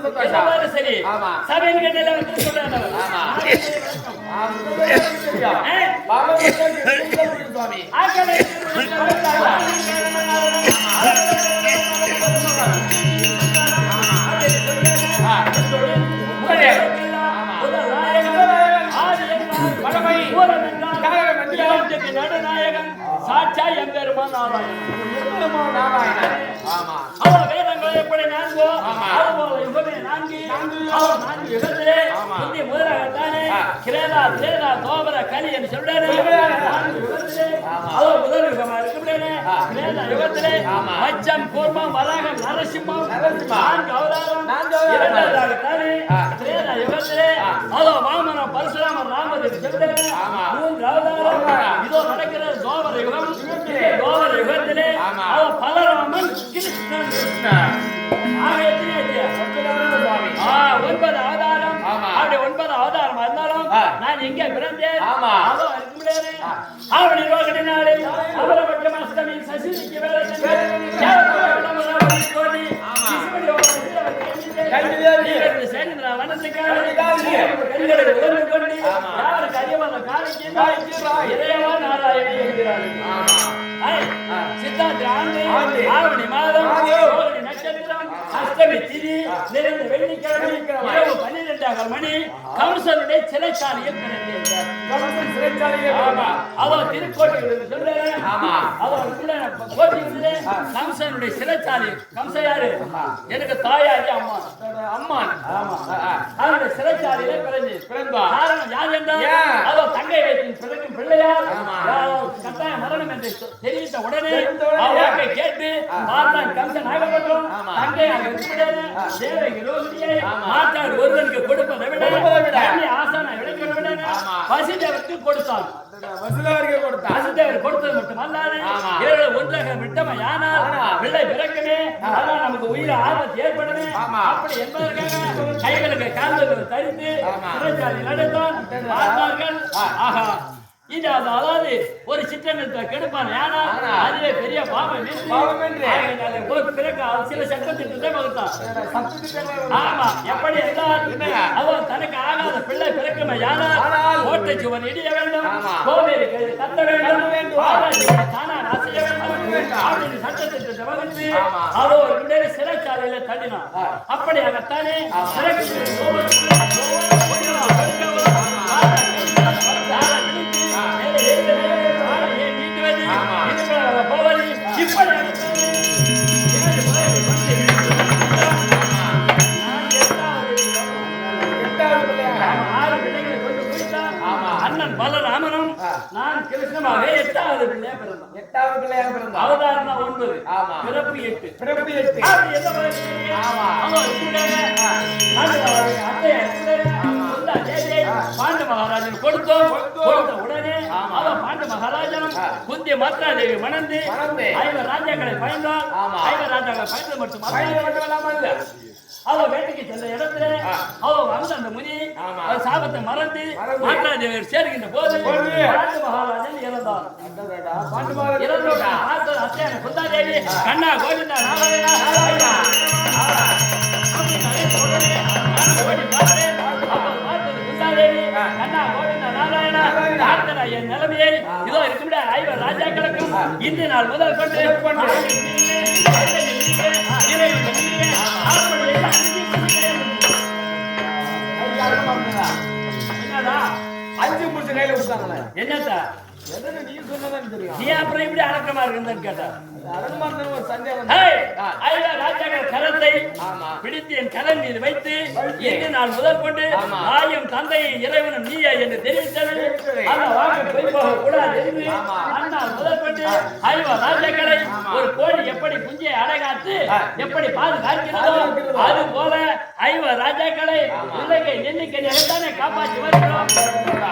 அதோட சரி? ஆமா. சபையின் கண்ணில வந்து சொல்றாங்க. ஆமா. பாபா சுவாமி நடுநாயகன் சாட்சா எம்பெருமான் நாராயணன் எம்பெருமா நாராயணன். ஆமா எப்படி நான்கோ. நான்கு. நான்கு. யுகத்திலே ஆமா. கிரேதா தேதா தோபர கலி என்று சொல்றாரு. அவர் முதல் யுகமா இருக்கிறே ஆ. கிரேதா யுகத்திலே. மச்சம் கூர்மம் வராகம் நரசிம்மம். நான்கு அவதாரம். இரண்டாவதாகத்தானே. கிரேதா யுகத்திலே. அதோ வாமனம் பரசுராமர் ராமதேவி சொல்றாரு ஆமா. மூன்று அவதாரம் அவதாரம். இதோ நடக்கிறது தோபர யுகம் யுகத்திலே. தோபர யுகத்திலே ஆமா. அவ பலராமன் கிருஷ்ணன் ஆக ஒன்பது அவதாரம். அப்படி ஒன்பது அவதாரம் இருந்தாலும். நான் எங்கே பிறந்தேன். ஆவணி ரோகிணி நாளில் அபரபட்சம் அஷ்டமி சசிக்கு வேலை சென்று தேவதூத விளம்பரம் கோடி சிசுமணி ஓட சிறுவர் கையிலே கையிலே நீரில் சேர்ந்த வனத்துக்காக வனத்துக்காக கண்களை உணர்ந்து கொண்டு ஆமா. யாருக்கு அறிவான காணிக்கிறாய் காணிக்கிறாய். இறைவா நாராயணி என்கிறார்கள். ஆமா. ஐ, சித்தாந்தி ஆண்டு. ஆவணி மாதம் நட்சத்திரம் அஷ்டமி திதி நிறைந்த வெள்ளிக்கிழமை இரவு பன்னிரெண்டாம் மணி கம்சனுடைய சிறைச்சாலையில் பிறந்தேன் கவர்மெண்ட் ஆமா அவன் திருக்கோட்டையில் சொல்றேன் ஆமா. அவன் கூட கம்சனுடைய சிறைச்சாலை யாரு எனக்கு தாயாரி அம்மா அம்மா ஆமா ஆ, பிறந்தார். காரணம் யார் என்றால் அவன் தங்கை வைத்து பிறக்கும் பிள்ளையார் கட்டாய மரணம் என்று தெரிவித்த உடனே கேட்டு பார்த்தான் கம்சன் ஆகப்பட்டோம் மாற்றாடு ஒருவனுக்கு கொடுப்பதை விட ஆசானை விளைக்கிற விட ஆமா. வசித்தவருக்கு கொடுத்தான். வசூலவருக்கு கொடுத்தார் வசித்தவர் கொடுத்தது மட்டுமல்லாது ஒன்றாக விட்டமையானால் பிள்ளை பிறக்குமே அதனால் நமக்கு உயிர் ஆபத்து ஏற்படுமே. அப்படி என்பதற்காக கைகளுக்கு கால்களுக்கு தரித்து அடைத்தான். பார்த்தார்கள். ஆஹா. இது அது அதாவது ஒரு சிற்றனத்தை கெடுப்பான் ஏன்னா. அதுவே பெரிய பாவம் பிறகு சில சட்டத்திட்டத்தை வகுத்தான் ஆமா எப்படி என்ன? அவன் தனக்கு ஆகாத பிள்ளை பிறக்குமே ஆனால் கோட்டை சுவன் இடிய வேண்டும். கோவேரி கத்த வேண்டும் தானா அசைய வேண்டும். அப்படின்னு சட்டத்திட்டத்தை வகுத்து. அதோ ஒரு விடலை சிறைச்சாலையில தள்ளினான். அப்படியாகத்தானே. சிறைக்கு நான் கிருஷ்ணமாக எட்டாவது பிள்ளையா பிறந்தான். எட்டாவது பிள்ளையாக பிறந்தார் அவதாரம் தான் ஒன்பது. ஆமா. பிறப்பு எட்டு. பிறப்பு எட்டு. அப்படி எந்த வயசுலயே ஆமா. பாண்டு மகாராஜன் கொடுத்தோம். கொடுத்த உடனே ஆமா. அவன் பாண்டு மகாராஜனும் ஆ. குந்தி மாத்ராதேவி மணந்து மணந்து. ஐவர் ராஜாக்களை. ஐவர் பயந்தது மட்டும் வயது மட்டும் இல்லாமல் அவ வேட்டைக்கு சென்ற இடத்துல. அவ வந்து அந்த முனி. அவர் சாபத்தை மறந்து. மாற்றாதேவர் சேர்கின்ற போது. பாண்டு மகாராஜன் இறந்தார். இறந்தோட பார்த்தது அத்தையான குந்தாதேவி கண்ணா கோவிந்தா நாராயணா நாராயணா கண்ணா கோவிந்தா நாராயணா நாராயணா. என் நிலைமையை இதோ இருக்கும்டா ஐவர் ராஜாக்களுக்கும் இன்று நாள் முதல் கொண்டு என்னத்தா? நீ சொன்னதான் தெரியும். நீ அப்புறம் இப்படி அடக்கமா இருக்குன்னு கேட்டா? கரத்தை. பிடித்து என் கலன் மீது வைத்து. இன்று நாள் முதல் கொண்டு ஆமா. தாயும் தந்தையும் இறைவனும் நீயா என்று தெரிவித்தது. அந்த வாக்கு பொய் போக கூடாது என்று. அந்நாள் முதல் கொண்டு ஐவா ராஜாக்களை ஒரு கோழி எப்படி குஞ்சை அடகாத்து. எப்படி பாதுகாக்கிறதோ. அது போல ஐவா ராஜாக்களை உலகை எண்ணிக்கை நிலைத்தானே காப்பாற்றி வருகிறோம்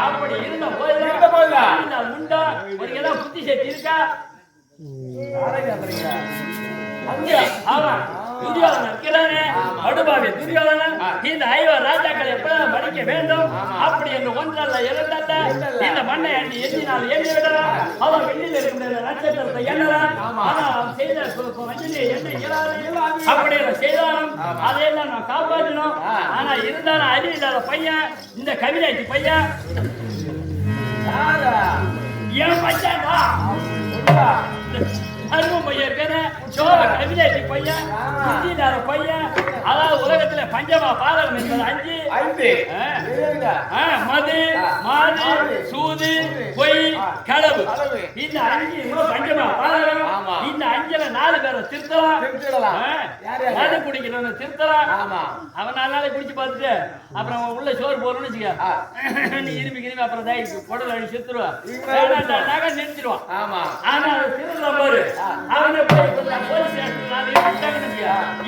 அப்படி இருந்த இருந்த போதுதான். போது முண்டா ஒரு இடம் புத்தி சேர்த்து இருக்கா இந்த ஐவர் ராஜாக்கள் படிக்க வேண்டும் அப்படி என்று ஒன்றல்ல இரண்டல்ல இந்த மண்ணை எண்ணினால் எண்ணி விடலாம் அவன் வெளியில் இருக்கின்ற நட்சத்திரத்தை எண்ணலாம் ஆனால் செய்த எண்ண இயலாது அப்படி செய்தாலும் அதையெல்லாம் நான் காப்பாற்றணும் ஆனா இருந்தாலும் அறிவு இல்லாத பையன் இந்த கவிதைக்கு பையன் யாரா? என் பையன் அருமை பெற சோழ கவிதைக்கு பையன் இல்லாத பையன் அதாவது உலகத்துல பஞ்சமா பாதகம் என்பது அஞ்சு. ஐந்து. மது மாது சூது பொய் களவு. இந்த அஞ்சு பஞ்சமா பாதகம். இந்த அஞ்சுல நாலு பேரை திருத்தலாம்? மது குடிக்கிறவனை திருத்தலாம். ஆமா. அவன் நாலு நாளை குடிச்சு பார்த்துட்டு அப்புறம் உள்ள சோறு போறோம்னு. வச்சுக்க நீ இரும்பி கிரும்பி அப்புறம் தாய் குடல் அடி செத்துருவா இவன் வேணாண்டாக நிறுத்திடுவான் ஆமா. ஆனா திருடுற பாரு. அவனை போய் போலீஸ்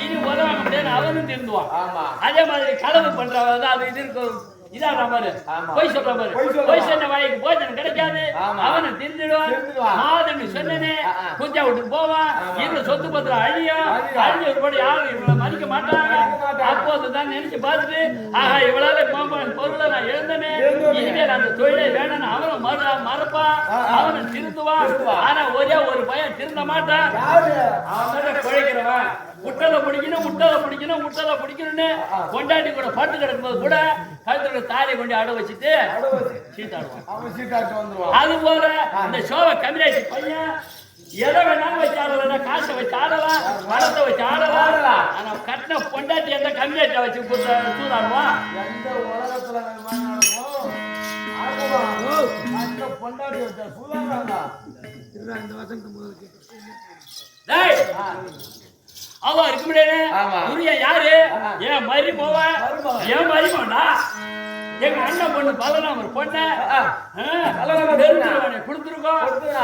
இனி உதவாங்க முடியாது அவனும் திருந்துவான் அதே மாதிரி கலவு பண்றவன் அது இது இருக்கும். பாரு ஆமா. பொய் சொல்ற பாரு பொய் சொன்ன வாய்க்கு போஜனம் கிடைக்காது. அவனை திருந்துடுவான். மாதன்னு சொன்னனே. குஞ்சா விட்டு போவான். இந்த சொத்து பத்திரம் அழியும். அழிஞ்ச ஒருபாடு யாரும் இவளை மதிக்க மாட்டாங்க. அப்போது தான் நினைச்சு பார்த்துட்டு ஆஹா இவளால மாமன் பொருளை நான் இழந்தோமே. இனிமேல் அந்த தொழிலை வேணும்னு அவனும் மறு மறப்பான். அவனும் திருந்துவான். ஆனா ஒரே ஒரு பையன் திருந்த மாட்டான்? அவன் தான் குழைக்கிறவன் முட்டலை பிடிக்கணும் முட்டலை பிடிக்கணும் முட்டலை பிடிக்கணும்னு கொண்டாடி கூட பட்டு கிடக்கும்போது கூட கழுத்துல தாலி கொண்டு அட வச்சுட்டு வந்துருவான். அது போல இந்த சோவை கம்யூனிட்டி பையன் எதை வேணாலும் வச்சு ஆடலாம் காசை வச்சு ஆடலாம் பணத்தை வச்சு ஆடலாம். ஆனா கட்டின பொண்டாட்டி எந்த கம்யூனிட்டியை வச்சு சூதாடுவான் எந்த உலகத்துல இந்த பொண்டாட்டி வச்சா சுதாராடா. டேய் அவ இருக்க முடியாது. யாரு. ஏன் போவன் மருமகன். ஏன் மறிமோண்டா எங்க அண்ணன் பொண்ணு பலராம ஒரு பொண்ணு. கொடுத்துருக்கோம்.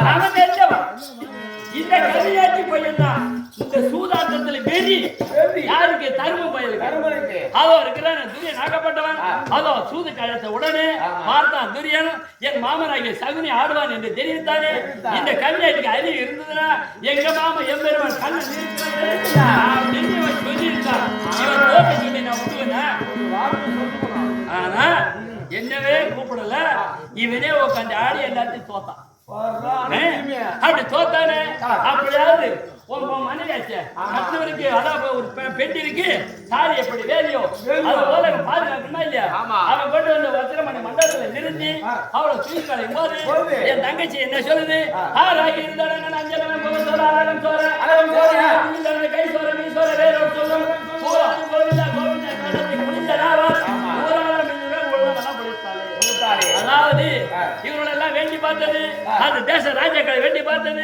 அவன் தெரிஞ்சவன் இந்த கவியாட்சி பையன் தான் இந்த சூதாட்டத்துல வெறி. யாருக்கு? தரும பயலுக்கு. அதோ இருக்கிறான் துரியன் ஆகப்பட்டவன் ஆ. அதோ சூது கழத்த உடனே. பார்த்தான் துரியன் என் மாமனாகிய சகுனி ஆடுவான் என்று தெரிவித்தானே. இந்த கவிஞருக்கு அறிவு இருந்ததுன்னா எங்க மாமா எம்பெருமான் கண்ணை ஆனா என்னவே கூப்பிடல. இவனே உட்காந்து ஆடி எல்லாத்தையும் தோத்தான். அப்படி தோத்தானே. அப்படியாவது ஒரு பெண் இருக்கு தாலி எப்படி வேலையோ. அது போல பாதுகாக்கணுமா இல்லையா ஆமா. அவன் கொண்டு வந்து வச்சிரமணி மண்டபத்துல நிறுத்தி ஆ. அவளை தூக்கி கலையும் போது போது. என் தங்கச்சி என்ன சொல்லுது ஆ. ஆராகி இருந்தாலும் அஞ்சலவன் முகம் சோற அழகம் சோற அழகம் சோற. குனிந்தவன் கை சோற மீ சோற வேறொரு சொல்லும் பார்த்தது. அந்த தேச ராஜாக்களை வேண்டி பார்த்தது.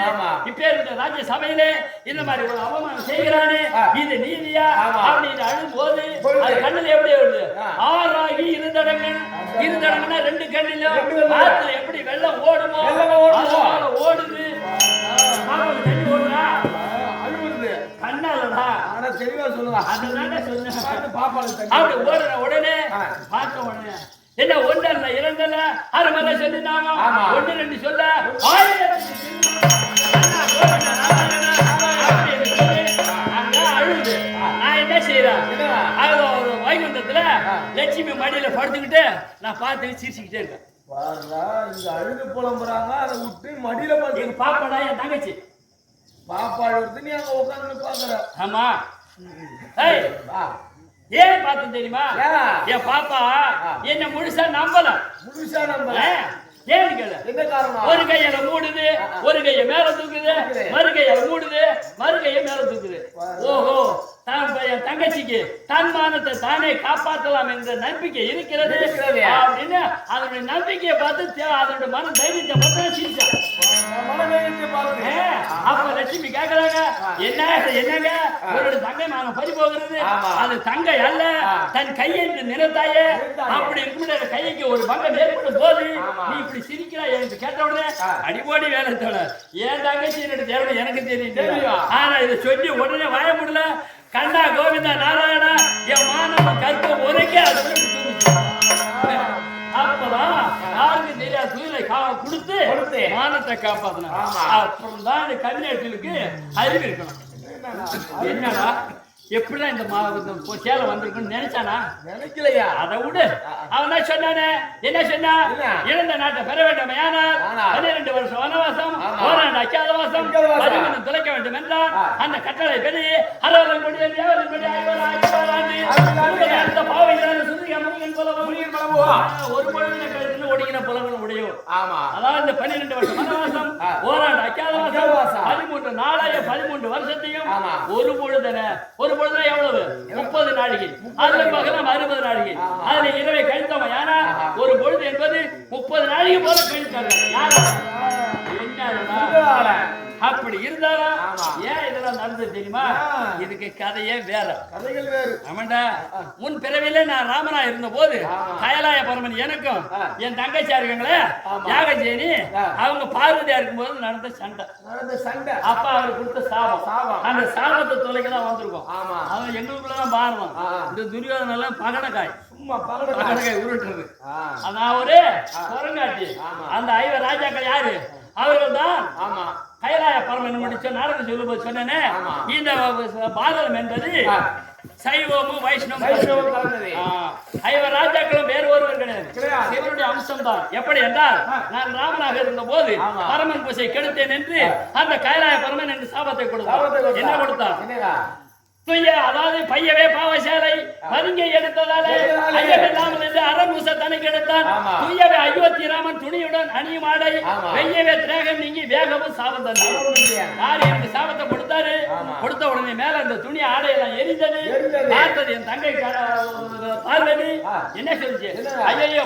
இப்பேற்பட்ட ராஜ்ய சபையிலே இந்த மாதிரி ஒரு அவமானம் செய்கிறானே. இது நீதியா. அப்படின்னு அழும் போது பொழுது. அது கண்ணுல எப்படி வருது. ஆறாகி இருந்தடங்கள் இருந்தடங்கன்னா ரெண்டு கண்ணிலும். ஆத்துல எப்படி வெள்ளம் ஓடுமோ ஓடுது தண்ணி ஓடுறா அழுவுறது. கண்ணாலடா தெளிவா சொல்லுவா. அதுதானே சொன்னேன் பார்த்து பாப்பாளுக்கு தண்ணி. அப்படி ஓடுற உடனே. பார்த்த உடனே என்ன ஒன்றல்ல இரண்டல்ல அரை மலை சொல்லிட்டாங்க. ஒன்று ரெண்டு சொல்ல. அழுகுது. நான் என்ன செய்யறேன் வைகுண்டத்துல. லட்சுமி மடியில படுத்துக்கிட்டு நான் பார்த்து சிரிச்சுக்கிட்டே இருக்கேன். இங்க அழுது புலம்புறாங்க. அதை விட்டு மடியில பார்த்து பாப்பாடா என் தங்கச்சி. பாப்பா எடுத்து நீ அங்க உட்கார்ந்து பாக்குற ஆமா. ஏய் வா. ஏன் பார்த்தேன் தெரியுமா? என் பாப்பா. என்ன முழுசா நம்பல. முழுசா நம்பல? ஏன்னு கேளு. ஒரு கையில மூடுது ஒரு கைய மேல தூக்குது தூக்குது. மறு கையில மூடுது மறு கைய மேல தூக்குது. ஓஹோ. தான் என் தங்கச்சிக்கு தன் மானத்தை தானே காப்பாற்றலாம் என்ற நம்பிக்கை இருக்கிறது. அப்படின்னு அதனுடைய நம்பிக்கையை பார்த்து அதனுடைய மன தைரியத்தை பார்த்து ஏ, அப்ப லட்சுமி கேக்குறாங்க என்ன என்னங்க ஒரு தங்கை மானம் பறி போகிறது. அது தங்கை அல்ல. தன் கையென்று நினைத்தாயே. அப்படி இருக்கும் கைக்கு ஒரு பங்கம் ஏற்படும் போது. நீ இப்படி சிரிக்கிறா எனக்கு கேட்ட உடனே. அடிபோடி வேலை தோட ஏன் தங்கச்சி என்னோட தேவை எனக்கு தெரியும் தெரியும். ஆனா இதை சொல்லி உடனே வாய முடியல கண்டா கோவிந்தா நாராயணா என் மானம் கற்பம் ஒருக்கே அதை. அப்பதான் யாருக்கு தெரியாது தூயிலை கொடுத்து. மானத்தை காப்பாத்தினாங்க ஆமா. அப்புறம் தான் இந்த அறிவு இருக்கணும் என்னடா எப்படிதான் இந்த மா இந்த பொ- சேலை வந்திருக்குன்னு நினைச்சானா நினைக்கலையா அதை விடு அவன் தான் சொன்னானே என்ன சொன்னா? இழந்த நாட்டை பெற வேண்டும் ஆனால் பன்னிரண்டு வருஷம் வனவாசம். ஓராண்டு அச்சாதவாசம். பதிமூணு துளைக்க வேண்டும் என்றால். அந்த கட்டளை பெரிய அறுபதன் கொடி தேவதன் கொடி ஐம்பது ஐம்பது முருகன் புலவோ. ஒரு பொழுது கழுத்துல ஒடுங்கின புலவன் உடையும் ஆமா அதாவது இந்த பன்னிரெண்டு வருஷம் வனவாசம் ஆ. ஓராண்டு அச்சாதவாசம் அஞ்ஞாதவாசம். பதிமூன்று நாளாய பதிமூன்று வருஷத்தையும் ஆமா. ஒரு பொழுதுன ஒரு பொழுதுனா எவ்வளவு முப்பது நாழிகை அதுல பகலாம் அறுபது ஆமா. அதுல இரவை கழித்தவன் ஆஹா. ஒரு பொழுது என்பது முப்பது நாழிகை போல கழித்தாங்க யாரா என்னடா? அப்படி இருந்தாரா. ஏன் இதெல்லாம் நடந்தது தெரியுமா. இதுக்கு கதையே வேற. கதைகள் வேறு. ஆமாண்டா. முன் பிறவிலே நான் ராமனா இருந்த போது. கயலாய பரமன் எனக்கும். என் தங்கச்சியா இருக்காங்களே. யாகஜேனி. அவங்க பார்வதியா இருக்கும்போது நடந்த சண்டை. நடந்த சண்டை. அப்பா அவர் கொடுத்த சாபம். சாபம். அந்த சாபத்தை தொலைக்க தான் வந்திருக்கோம். ஆமா. அவன் எங்களுக்குள்ளதான் பாரதம் ஆ. இந்த துரியோதன எல்லாம் பகடக்காய் சும்மா பகட பகடக்காய் உருட்டுறது. அதான் ஒரு குரங்காட்டி. அந்த ஐவ ராஜாக்கள் யாரு? அவர்கள் தான் ஆமா. கைலாய பரமன் முடிச்ச நாடகம் சொல்லும்போது சொன்னேனே ஆமா. இந்த பாரதம் என்பது. சைவமும் வைஷ்ணவம் வைஷ்ணவம் கலந்தது. ஆ. ஐவ ராஜாக்களும் வேறு ஒருவர் கிடையாது. சிவனுடைய அம்சம் தான் எப்படி என்றால். நான் ராமனாக இருந்த போது. பரமன் பூசை கெடுத்தேன் என்று அந்த கைலாய பரமன் என்று சாபத்தை சாபத்தை கொடுத்தான் கொடுத்தா. என்ன துய்ய அதாவது பையவே பாவசாலை பதுங்கை எடுத்ததாலே. ஐயமில்லாமல் என்று அரண்மூச தனக்கு எடுத்தான் ஆமா. துய்யவே அயோத்தி ராமன் துணியுடன் அணியும் ஆடை. வெய்யவே திரேகம் நீங்கி வேகமும் சாபம் தந்தான் யார் எனக்கு சாபத்தை கொடுத்தாரு. கொடுத்த உடனே மேல அந்த துணி ஆடையெல்லாம் எரிந்தது. பார்த்தது என் தங்கை பார்வதி. என்ன சொல்லுச்சு? ஐயோ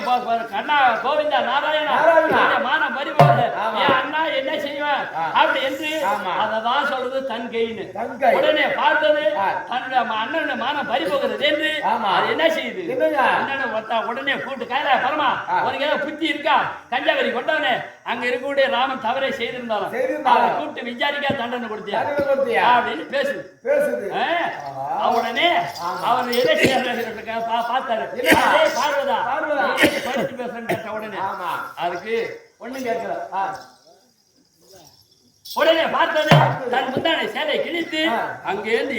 கண்ணா கோவிந்தா நாராயணா மானம் ஆமா. என் அண்ணா என்ன செய்வேன். அப்படி என்று. அததான் சொல்றது தன் கைன்னு. உடனே பார்த்தது. தன்னுடைய அண்ணனுடைய மானம் பறி போகிறது என்று. அது என்ன செய்யுது? என்னன்னு ஒருத்தா உடனே கூட்டு கையில பரமா. உனக்கு ஏதாவது புத்தி இருக்கா கஞ்சாவரி கொண்டவனே அங்க இருக்கக்கூடிய ராமன் தவறை செய்திருந்தாலும். அவரை கூப்பிட்டு விசாரிக்கா தண்டனை கொடுத்தியா? அப்படின்னு பேசுது பேசுது. உடனே. அவர் எதை பார்த்தாரு பார்வதா படிச்சு பேசுறேன்னு கேட்ட உடனே ஆமா அதுக்கு ஒண்ணும் கேட்கல. உடனே பார்த்தது தன் முந்தானை சேலை கிழித்து. அங்கேருந்து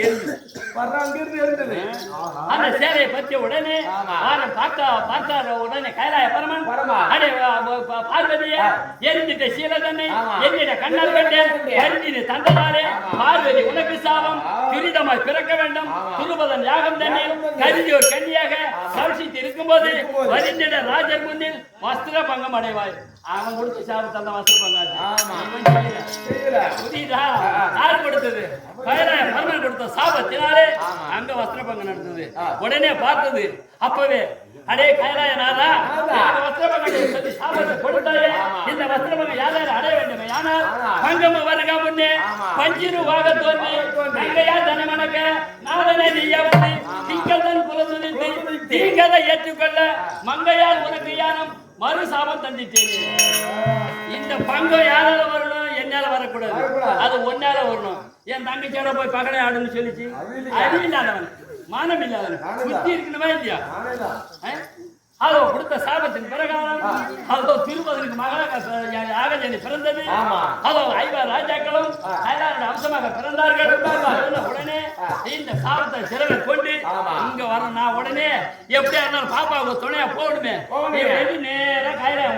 வர்ற அங்கிருந்து ஆஹா. அந்த சேலையை பற்றி உடனே ஆமா. ஆளை பார்த்தா பார்த்தாரு உடனே கைலாய பரமன் பரமா. அடே பார்வதிய. எரிஞ்சிட்ட சீல தன்னை ஆமா. எரிஞ்சிட்ட கண்ணால் கண்டேன். எரிஞ்சின தந்ததாலே ஆமா. பார்வதி உனக்கு சாபம். துரிதமாய் பிறக்க வேண்டும். துருபதன் யாகம் தண்ணி யாகம் தண்ணீர். கருதி ஒரு கன்னியாக ஆமா. கவசித்து இருக்கும்போது இருக்கும்போது. வரிந்திட ராஜர் முன்னில் வஸ்திர பங்கம் அடைவாய் அவன் கொடுத்த சாபத்தை வஸ்திர. இவன் செய்யல. செய்யல புரியுதா. யார் கொடுத்தது பரமன் கொடுத்த சாபத்தினாலே. அங்க வஸ்திரபங்கம் நடந்தது ஆ. உடனே பார்த்தது அப்பவே அடே கைலாய நாதா நாதா. இந்த வஸ்திரபங்கத்தை சொல்லி சாபத்தை கொடுத்தாயே. இந்த வஸ்திரபங்கம் யாராரு அடைய வேண்டும் ஆனால். பங்கம வருக முன்னே. பஞ்சிரு வாக தோன்றி. கங்கையா தனமனக்க நாதனை நீய வந்து ஆமா. திங்கள்தன் குலத்துதித்து குலத்துதித்து. தீங்கதை ஏற்றுக்கொள்ள மங்கையால் உனக்கு யானம் மறு சாபம் தந்திட்டேன். இந்த பங்கம் யாரால வரணும்? என்னால வரக்கூடாது. அது ஒன்னால வரணும். என் தங்கச்சியோட போய் பகடை ஆடுன்னு சொல்லிச்சு? அறிவு இல்லாதவன். மானம் இல்லாதவன். புத்தி இருக்கணுமா இல்லையா? அதோ கொடுத்த சாபத்தின் பிரகாரம். அதோ திருப்பதற்கு மகளாக யாகஜனி பிறந்தது. அதோ ஐவா ராஜாக்களும் கைலாருடைய அம்சமாக பிறந்தார்கள். பிறந்த உடனே இந்த சாபத்தை சிறவை கொண்டு. இங்க வர நான் உடனே எப்படியா இருந்தாலும் பாப்பாவுக்கு துணையா. எப்படி நேரா கைலாயா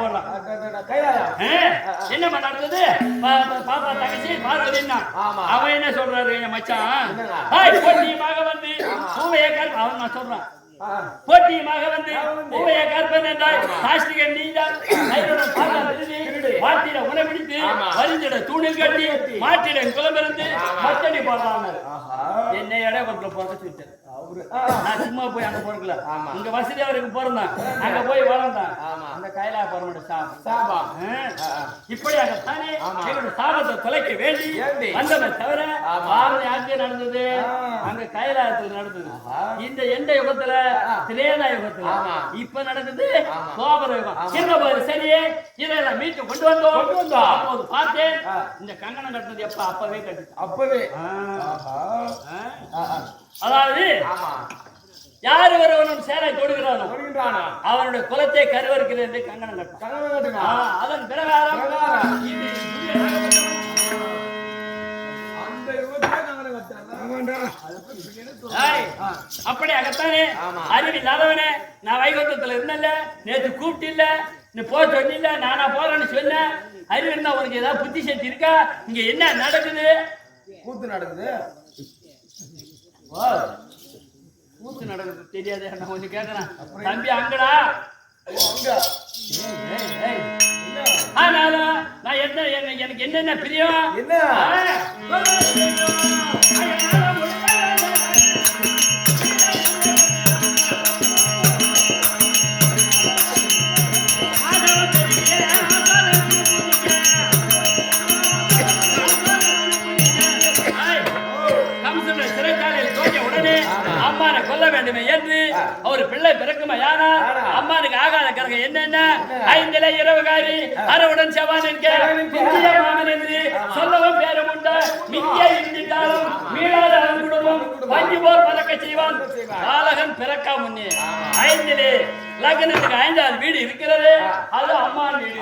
ஆ? என்னம்மா நடந்தது? பாப்பா தங்கச்சி பார்வதின்னா ஆமா. அவன் என்ன சொல்றாரு என் மச்சான்? போட்டியமாக வந்து அவன் நான் சொல்றான். போட்டியமாக வந்து. பூவையை கற்பன் என்றால் சாஸ்திரிகன் நீதான். வாட்டிட உணவிடித்து. வரிஞ்சிட தூணில் கட்டி மாட்டிடன் குளமிருந்து ஆமா. மத்தடி போடுறாங்க என்னை இடைப்பட்டில் பிறக்க சொல்லிட்டேன். நான் சும்மா போய் அங்க பிறக்கல ஆமா. இங்க வசதி அவருக்கு பிறந்தான் அங்க போய் வளர்ந்தான் ஆமா. அந்த கைலா பரமோட சாபம் சாபம் ஆ. இப்படியாகத்தானே ஆமா. இவருடைய சாபத்தை தொலைக்க வேண்டி. வந்தமே தவிர. பாரதி ஆட்சி நடந்தது. அங்க கைலாயத்தில் நடந்தது. இந்த எந்த யுகத்துல. திரேதா யுகத்துல. இப்ப ஆமா. கோபுர யுகம் ஆமா. சின்னபோது சரியே இதெல்லாம் மீட்டு கொண்டு வந்தோம் கொண்டு வந்தோம். அப்போது பார்த்தேன். இந்த கங்கணம் கட்டினது எப்ப அப்பவே கட்டு அப்பவே ஆஹா. அதாவது ஆமா. யார் ஒருவனும் சேலை தொடுகிறானோ அவனுடைய குலத்தை கருவறுக்கிறது என்று கங்கணம் கட்டும் அதன் பிரகாரம் பிரகாரம். இது துரியனாகப்பட்டவன் அந்த யுகத்திலே கங்கணம் கட்டாங்க. அதை பத்தி எனக்கு ஏய், அப்படியாகத்தானே ஆமா. அறிவு இல்லாதவனே நான் வைகுண்டத்துல இருந்தேன்ல. நேத்து கூப்பிட்டு இல்ல நீ போ சொன்னில்ல. நானா போறேன்னு சொன்னேன். அறிவு இருந்தா உனக்கு ஏதாவது புத்தி சக்தி இருக்கா? இங்க என்ன நடக்குது? கூத்து நடக்குது. கூத்து நடக்குது தெரியாது நான் கொஞ்சம் கேட்கறேன் தம்பி அங்கடா. ஆனாலும் நான் என்ன என்ன- எனக்கு என்னென்ன பிரியம்? என்ன? என்னென்ன ஐந்தில இரவுகாரி அரவுடன் செவான் என்க மாமன் என்று சொல்லவும் பேரும் உண்டு. மிக்க இருந்திட்டாலும் மீளாத அவன் குடும்பம் வஞ்சி போர் பறக்க செய்வான். காலகன் பிறக்கா முன்னே. ஐந்திலே லக்னத்துக்கு ஐந்தாவது வீடு இருக்கிறது. அது அம்மான் வீடு.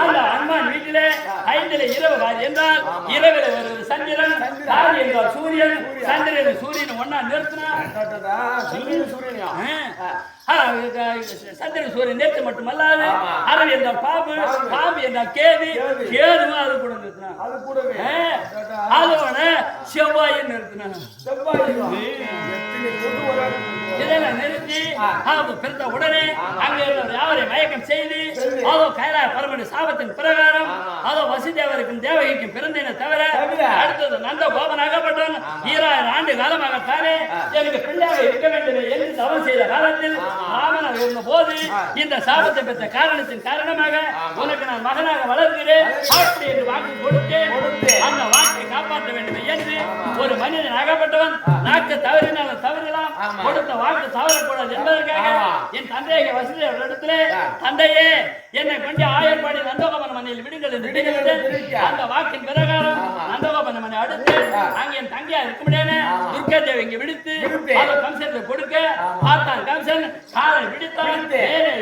அந்த அம்மான் வீட்டிலே ஐந்திலே இரவு காரி என்றால் இரவில் வருவது சந்திரன் காரி என்றால் சூரியன் சந்திரன் சூரியன் ஒன்னா நிறுத்தினா சந்திரன் சூரியனா ஆ, சந்திரன் சூரியன் நேற்று மட்டுமல்லாது. அரவி என்றால் பாம்பு பாம்பு. என்றால் கேது கேது. கேதுவும் அது கூட நிறுத்தினா. அது கூடவே. அதோட செவ்வாயை நிறுத்தினாங்க செவ்வாய் இதெல்லாம் அவங்க பிறந்த உடனே அங்க யாவரை மயக்கம் செய்து. அதோ கைலாய பரமன் சாபத்தின் பிரகாரம். அதோ வசுதேவருக்கும் தேவகிக்கும் பிறந்தேனே தவிர. அடுத்தது நந்த கோபனாகப்பட்டவன் ஈராயிரம் ஆண்டு காலமாகத்தானே எனக்கு பிள்ளையாக இருக்க வேண்டும் என்று தவம் செய்த காலத்தில் ராமனாக இருந்த போது இந்த சாபத்தை பெற்ற காரணத்தின் காரணமாக உனக்கு நான் மகனாக வளர்கிறேன். அப்படி என்று வாக்கு கொடுத்து கொடுத்து. அந்த வாக்கை காப்பாற்ற வேண்டும் என்று ஒரு மனிதன் ஆகப்பட்டவன் நாக்கு தவறினாலும் தவறலாம். கொடுத்த வாக்கு தவறக்கூடாது என்பதற்காக. என் தந்தையை வசதியிடத்திலே தந்தையே என்னை கொண்டு ஆயர்பாடி நந்தகோபன் மனையில் விடுங்கள் என்று விடுங்கள். அந்த வாக்கின் பிரகாரம். நந்தகோபன் மனை அடுத்து அங்கே என் தங்கையா இருக்க முடியாது. துர்கா தேவி இங்க விடுத்து. அதை கம்சனுக்கு கொடுக்க பார்த்தான் கம்சன் காலை விடுத்தான் விடுத்து. மேலே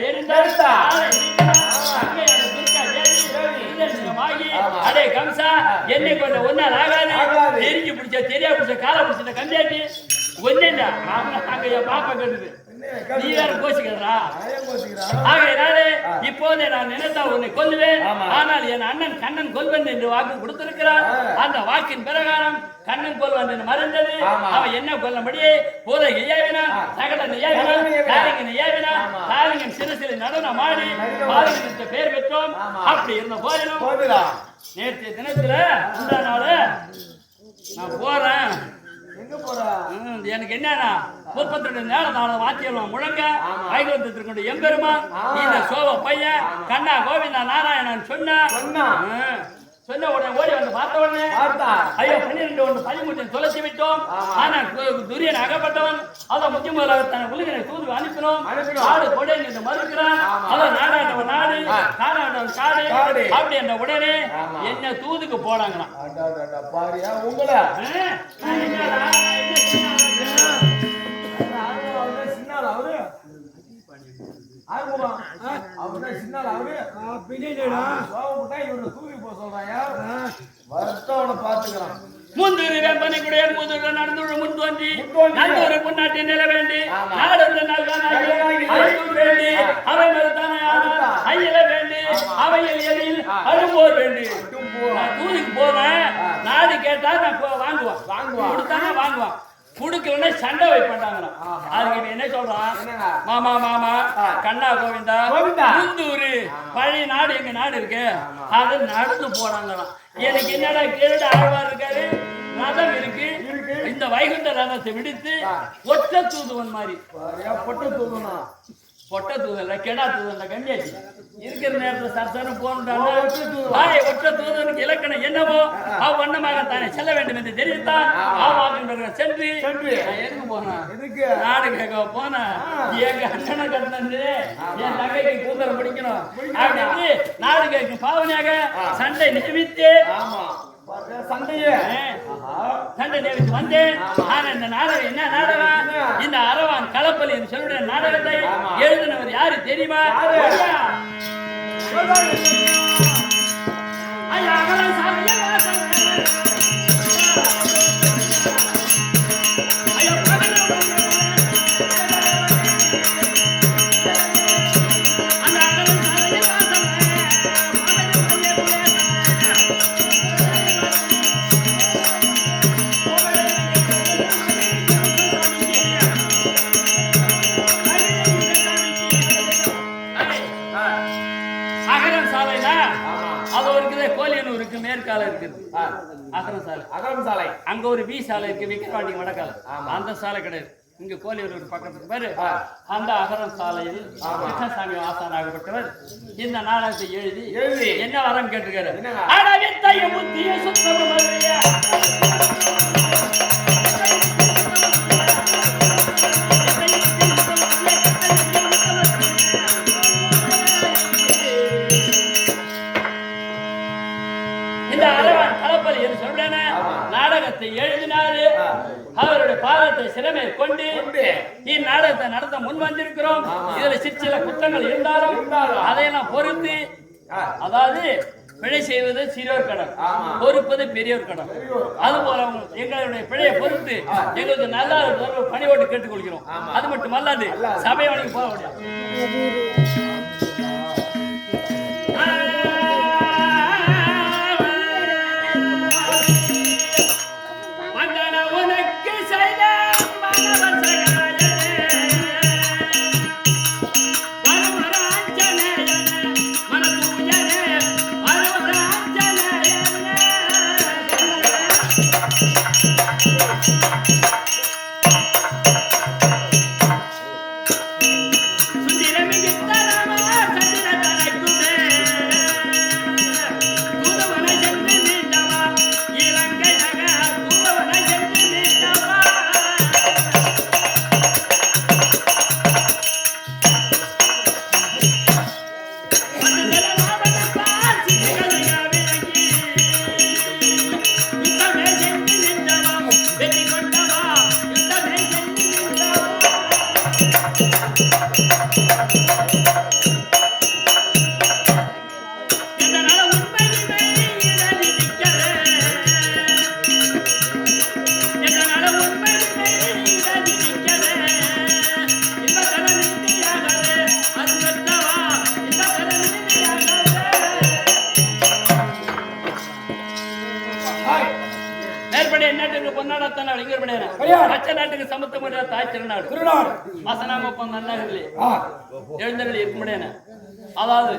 ஆமா. அடே கம்சா என்னை கொண்ட ஒன்னால் ஆகாது. தெரிஞ்சு பிடிச்ச தெரியா பிடிச்ச காலை பிடிச்ச அங்க என் பாப்பா கட்டுது நீ வேற யோசிக்கிறான் ஆகையினாலே இப்போதே நான் நினைத்தா உன்னை கொல்லுவேன். ஆனால் என் அண்ணன் கண்ணன் கொல்வன் என்று வாக்கு கொடுத்திருக்கிறார். அந்த வாக்கின் பிரகாரம் கண்ணன் கொல்வன் என்று மறைந்தது. அவன் என்ன கொல்லும்படியே போதை ஏவினா சகடன் ஏவினான். காரிங்கன் ஏவினா ஆமா. காரிங்கன் சிறுசிறு நடனம் ஆடி நடனம் பாலிங்கன் பேர் பெற்றோம். அப்படி இருந்த போதிலும் நேற்றைய தினத்துல முந்தா நாள் நான் போறேன். எனக்கு என்னன்னா முப்பத்தி ரெண்டு நேரம் வாத்தியம் முழங்க ஆமா. வைகுந்தத்தில் கொண்டு எம்பெருமான் ஆ. இந்த சோப பையன். கண்ணா கோவிந்தா நாராயணன் சொன்னா சொன்னா. உடனே ஓடி வந்து பார்த்த உடனே ஐயோ பன்னிரெண்டு ஒன்று பதிமூட்டை தொலைச்சி விட்டோம் ஆமா. ஆனா து- துரியன் அகப்பட்டவன் அதை முக்கிய முதலாக தன் உலகனை தூது அனுப்பினோம். நாடு கொடை என்று மறுக்கிறான். அதான் நாடாண்டவன் நாடு. காடாண்டவன் காடு. அப்படி என்ற உடனே. என்ன தூதுக்கு பாரியா உங்களை முந்திரி வெம்பனை குடைய முதுகு நடந்துள்ள முன் தோன்றி. நல்லொரு முன்னாட்டி நில வேண்டி. அழுத்தூர் வேண்டி அவை மறுத்தானே. ஐயில வேண்டி அவையில் எழில் அழும்போர் வேண்டி. நான் தூதுக்கு போவேன் நாடு கேட்டா நான் வாங்குவான். வாங்குவான். கொடுத்தானா வாங்குவான். குடுக்கலன்னா சண்டை வைப்பாங்களாம். அதுக்கு என்ன சொல்றான்? மாமா மாமா. கண்ணா கோவிந்தா. முந்தூரு பழைய நாடு எங்க நாடு இருக்கு? அது நடந்து போறாங்களாம். எனக்கு என்னடா கேடு ஆழ்வார் இருக்காரு? ரதம் இருக்கு. இந்த வைகுண்ட ரதத்தை விடுத்து. ஒற்ற தூதுவன் மாதிரி. பொட்டு தூக்கணும் பொட்ட தூதல்ல கெடா தூதல்ல கண்டியாச்சு இருக்கிற நேரத்துல சரசரம் போன்றாங்க ஓ, ஒற்றை தூதனுக்கு இலக்கணம் என்னவோ? அவ் வண்ணமாக தானே செல்ல வேண்டும் என்று தெரிவித்தான் ஆவாக்கின்ற சென்று எதுக்கு போனேன்? நாடு கேட்க போனேன். எங்க அண்ணனை கட்டினது. என் தங்கைக்கு கூந்தரம் பிடிக்கணும். அப்படின்னு நாடு கேட்கும் பாவனையாக சண்டை நியமித்து ஆமா. சண்டையே. சண்டை வந்தேன் ஆனா இந்த நாடகம் என்ன நாடகம்? இந்த அரவான் கலப்பலி என்று சொல்லுடைய நாடகத்தை. எழுதினவர் யாரு தெரியுமா? ஐயா. ஐயா, அகலம் அங்க ஒரு பி சாலை இருக்கு விக்கிரவாண்டி வடக்கால. அந்த சாலை கிடையாது. இங்க கோலியனூர் பக்கத்துக்கு பேரு. அந்த அகரம் சாலையில் கிருஷ்ணசாமி ஆசானாகப்பட்டவர் இந்த நாடகத்தை எழுதி எழுதி. என்ன வரம் கேட்டிருக்காரு? பாதத்தை சிறமை கொண்டு. இந்நாடகத்தை நடத்த முன் வந்திருக்கிறோம். இதுல சிற்சில சில குற்றங்கள் இருந்தாலும். அதையெல்லாம் பொறுத்து. அதாவது பிழை செய்வது சிறியோர் கடன். பொறுப்பது பெரியோர் கடன். அது போல எங்களுடைய பிழையை பொறுத்து எங்களுக்கு நல்ல ஒரு பணியோடு கேட்டுக்கொள்கிறோம். அது மட்டுமல்லாது அல்லாது. சபை வழங்கி போக முடியாது எழுந்தருள் இருக்கும்படியான அதாவது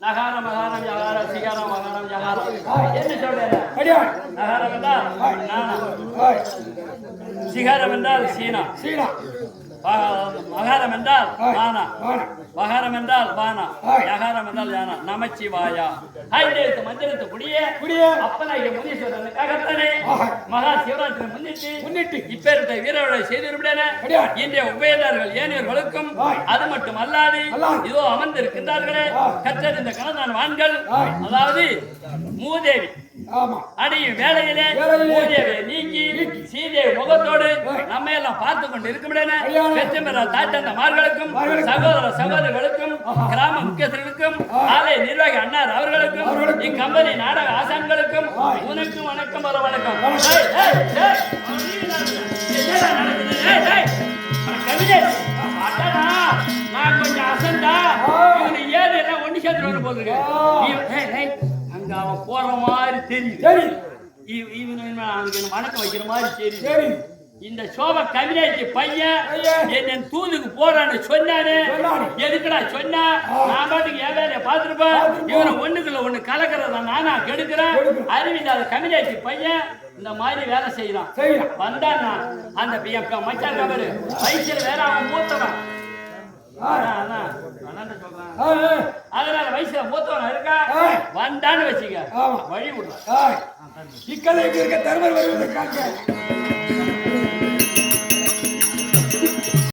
நகார மகாரம் யகாரம் சிகாரம் மகாரம் யகாரம். என்ன சொல்றேன் நகாரம் என்றால். சிகாரம் என்றால் சீனா. சீனா. மகாரம் என்றால் பானா வாணா. மகாரம் என்றால் ஹாய். யகாரம் என்றால் யானா நமச்சிவாயா ஐந்தெழுத்து மந்திரத்து குடியே குடியே. அப்பனாகிய முனீஸ்வரன் ககத்தனே ஆஹா. மகா சிவராத்திரி முன்னிட்டு முன்னிட்டு. இப்பேருடைய வீரர்களை செய்திருப்பேன. இன்றைய உபயதார்கள் ஏனியர்களுக்கும். அது மட்டும் அல்லாது. இதோ அமர்ந்திருக்கின்றார்களே. கற்றறிந்த கணதான் வான்கள். அதாவது மூதேவி அடியும் நீக்கி சீதேவி முகத்தோடு ஹாய். நம்ம எல்லாம் பார்த்து கொண்டு இருக்கும்படியான ஐயாவே. பெற்றமெற தாய்த்தந்த மார்களுக்கும் மார்களுக்கும். சகோதர சகோதரிகளுக்கும் கிராம முக்கியஸ்தர்களுக்கும் ஆலய நிர்வாகி அண்ணார் அவர்களுக்கும். இக்கம்பெனி நாடக ஆசான்களுக்கும். உனக்கும் வணக்கம் வர வணக்கம் அவனுக்கு வணக்கம் வைக்கிற மாதிரி சரி இந்த சோப கவிதைக்கு பையன். என்ன தூதுக்கு போறான்னு சொன்னானே சொன்னானே. எதுக்குடா சொன்னா நான் பாட்டுக்கு என் வேலையை பார்த்துருப்பேன். இவனை ஒண்ணுக்குள்ள ஒண்ணு கலக்கிறத நானா கெடுக்கிறேன். அறிவில்லாத கவிதைக்கு பையன் இந்த மாதிரி வேலை செய்யலாம். வந்தான் அந்த பையன் மச்சான் கபரு வயசுல வேற அவன் மூத்தவன். அதனால வயசுல மூத்தவன் இருக்கா. வந்தான்னு வச்சுக்க. வழி விடுறான் ஆய். இக்கலைக்கு இருக்க தருமர் வருவதற்காக